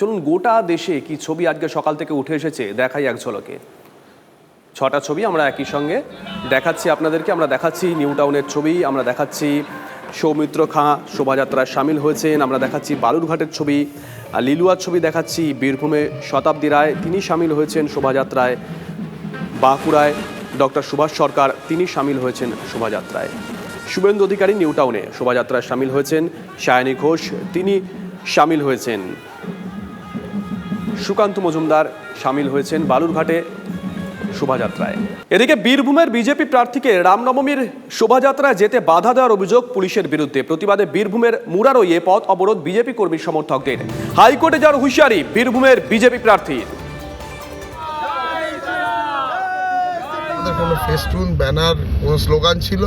চলুন গোটা দেশে কি ছবি আজকে সকাল থেকে উঠে এসেছে, দেখাই এক ঝলকে। ছটা ছবি আমরা একই সঙ্গে দেখাচ্ছি আপনাদেরকে, আমরা দেখাচ্ছি নিউ টাউনের ছবি, আমরা দেখাচ্ছি সৌমিত্র খাঁ শোভাযাত্রায় সামিল হয়েছেন, আমরা দেখাচ্ছি বালুরঘাটের ছবি লিলুয়ার ছবি দেখাচ্ছি, বীরভূমে শতাব্দী রায়, তিনি সামিল হয়েছেন শোভাযাত্রায়, বাঁকুড়ায় ডক্টর সুভাষ সরকার, তিনি সামিল হয়েছেন শোভাযাত্রায়। শুভেন্দু অধিকারী নিউ টাউনে শোভাযাত্রায় সামিল হয়েছেন, সায়নী ঘোষ, তিনি সামিল হয়েছেন। সুকান্ত মজুমদার সামিল হয়েছেন বালুরঘাটে শোভাযাত্রায়। এদিকে বীরভূমের বিজেপি প্রার্থীকে রামনবমীর শোভাযাত্রায় যেতে বাধা দেওয়ার অভিযোগ পুলিশের বিরুদ্ধে। প্রতিবাদে বীরভূমের মুরারইয়ে পথ অবরোধ বিজেপি কর্মী সমর্থকদের। হাইকোর্টে যাওয়ার হুঁশিয়ারি বীরভূমের বিজেপি আমাদের কোনো ফেস্টুন, ব্যানার, কোনো স্লোগান ছিল।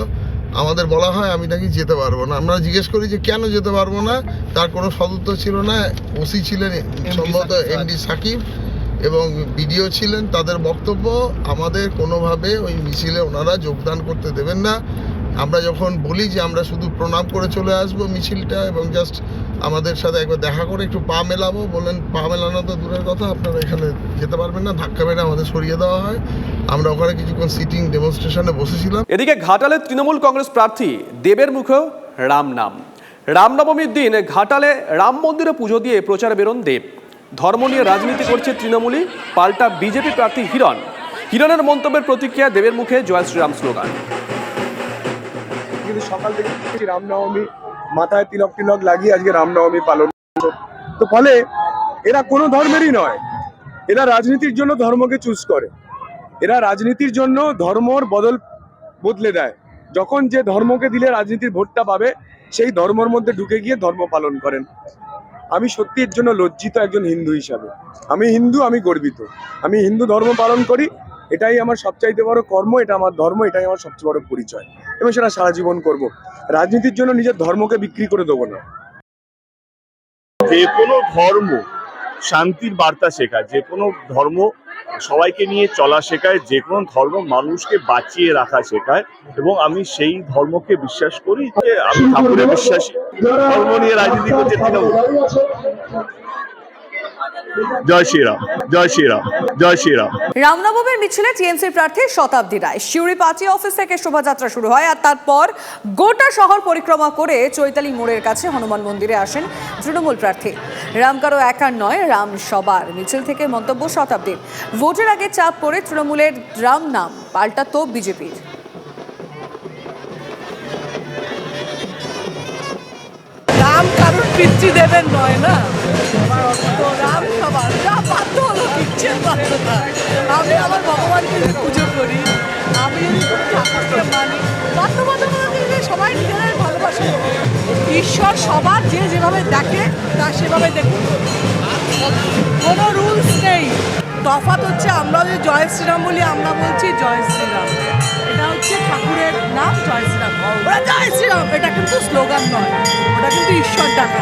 আমাদের বলা হয় আমি নাকি যেতে পারব না। আমরা জিজ্ঞেস করি যে কেন যেতে পারব না? তার কোনো সদুত্তর ছিল না। ওসি ছিলেন সম্ভবত এমডি সাকিব এবং বিডিও ছিলেন। তাদের বক্তব্য আমাদের কোনোভাবে ওই মিছিলে ওনারা যোগদান করতে দেবেন না। আমরা যখন বলি যে আমরা শুধু প্রণাম করে চলে আসব মিছিলটা এবং জাস্ট আমাদের সাথে একবার দেখা করে একটু পা মেলাবো বললেন পা মেলানো তো দূরের কথা আপনারা এখানে যেতে পারবেন না ধাক্কা মেরে আমাদের সরিয়ে দেওয়া হয়। আমরা ওখানে কিছুক্ষণ সিটিং ডেমনস্ট্রেশনে বসেছিলাম। এদিকে ঘাটালে তৃণমূল কংগ্রেস প্রার্থী দেবের মুখেও রাম নাম। রামনবমীর দিন ঘাটালে রাম মন্দিরে পুজো দিয়ে প্রচার বেরোন দেব। ধর্ম নিয়ে রাজনীতি করছে তৃণমূলী পাল্টা বিজেপি প্রার্থী হিরণ। হিরণের মন্তব্যের প্রতিক্রিয়া দেবের মুখে জয় শ্রীরাম স্লোগান। কিন্তু সকাল থেকে রামনবমী মাথায় তিলক তিলক লাগিয়ে আজকে রামনবমী পালন। তো ফলে এরা কোনো ধর্মেরই নয়। এরা রাজনীতির জন্য ধর্মকে চুজ করে। এরা রাজনীতির জন্য ধর্মর বদল বদলে দেয়। যখন যে ধর্মকে দিলে রাজনীতির ভোটটা পাবে, সেই ধর্মর মধ্যে ঢুকে গিয়ে ধর্ম পালন করেন। আমি সত্যি এর জন্য লজ্জিত একজন হিন্দু হিসাবে। আমি হিন্দু, আমি গর্বিত। আমি হিন্দু ধর্ম পালন করি, এটাই আমার সবচাইতে বড় কর্ম, এটা আমার ধর্ম, এটাই আমার সবচেয়ে বড় পরিচয়। এবং সেটা সারা জীবন করব। রাজনীতির জন্য নিজের ধর্মকে বিক্রি করে দেবো না। যে কোনো ধর্ম শান্তির বার্তা শেখায়, যে কোনো ধর্ম সবাইকে নিয়ে চলা শেখায়, যে কোনো ধর্ম মানুষকে বাঁচিয়ে রাখা শেখায় এবং আমি সেই ধর্মকে বিশ্বাস করি যে আমি ঠাকুরে বিশ্বাসী। ধর্ম নিয়ে রাজনীতি করছে তৃণমূল। জয় শ্রীরাম জয় শ্রীরাম জয় শ্রীরাম। রামনবমীর মিছিলে টিএমসি প্রার্থী শতাব্দী রায়। শিউরি পার্টি অফিস থেকে শোভাযাত্রা শুরু হয় আর তারপর গোটা শহর পরিক্রমা করে চৈতালি মোড়ের কাছে হনুমান মন্দিরে আসেন তৃণমূল প্রার্থী। রাম কারও একার নয় রাম সবার। মিছিল থেকে মন্তব্য শতাব্দীর। ভোটের আগে চাপ পড়ে তৃণমূলের রাম নাম পাল্টা তো বিজেপির। রাম কারোর পিতৃদেবের নয় না? সবার আমি আমার ভগবানকে পুজো করি আমি সবাই ঈশ্বর সবার যে যেভাবে দেখে তা সেভাবে দেখুন কোনো রুলস নেই তফাৎ হচ্ছে আমরা যে জয় শ্রীরাম বলি আমরা বলছি জয় শ্রীরাম এটা হচ্ছে ঠাকুরের নাম জয় শ্রীরাম। ওরা জয় শ্রীরাম, এটা কিন্তু স্লোগান নয়, ওটা কিন্তু ঈশ্বর ডাকা